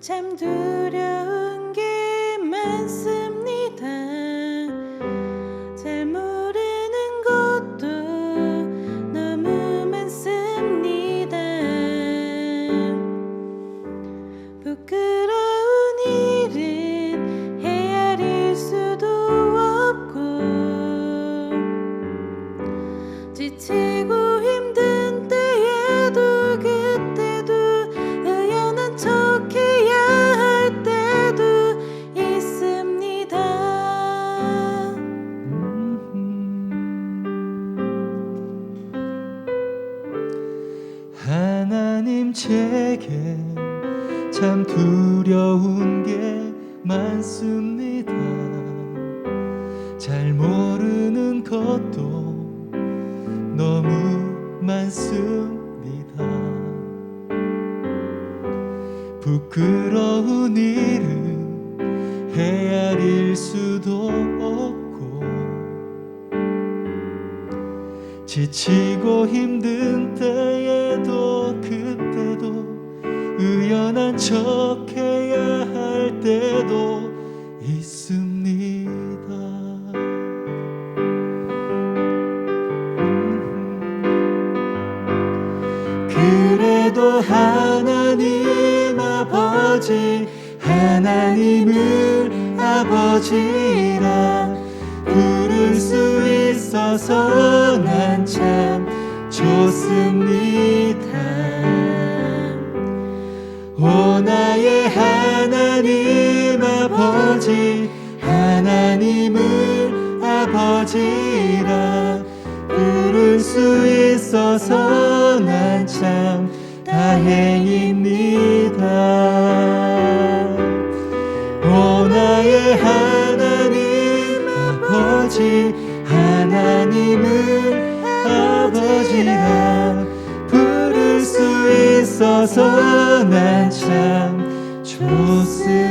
참 두려운 게 많습니다. 잘 모르는 것도 너무 많습니다. 부끄러운 일은 헤아릴 수도 없고 지치 하나님 제게 참 두려운 게 많습니다. 잘 모르는 것도 너무 많습니다. 부끄러운 일은 헤아릴 수도 없고 지치고 힘든 척해야 할 때도 있습니다. 그래도 하나님 아버지 하나님을 아버지라 부를 수 있어서 난 참 좋습니다. 아버지 하나님을 아버지라 부를 수 있어서 난 참 다행입니다. 오 나의 하나님 아버지 하나님을 아버지라 부를 수 있어서 난참 좋습니다.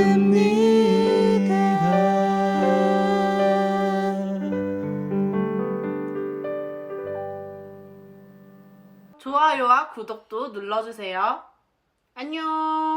좋아요와 구독도 눌러주세요. 안녕!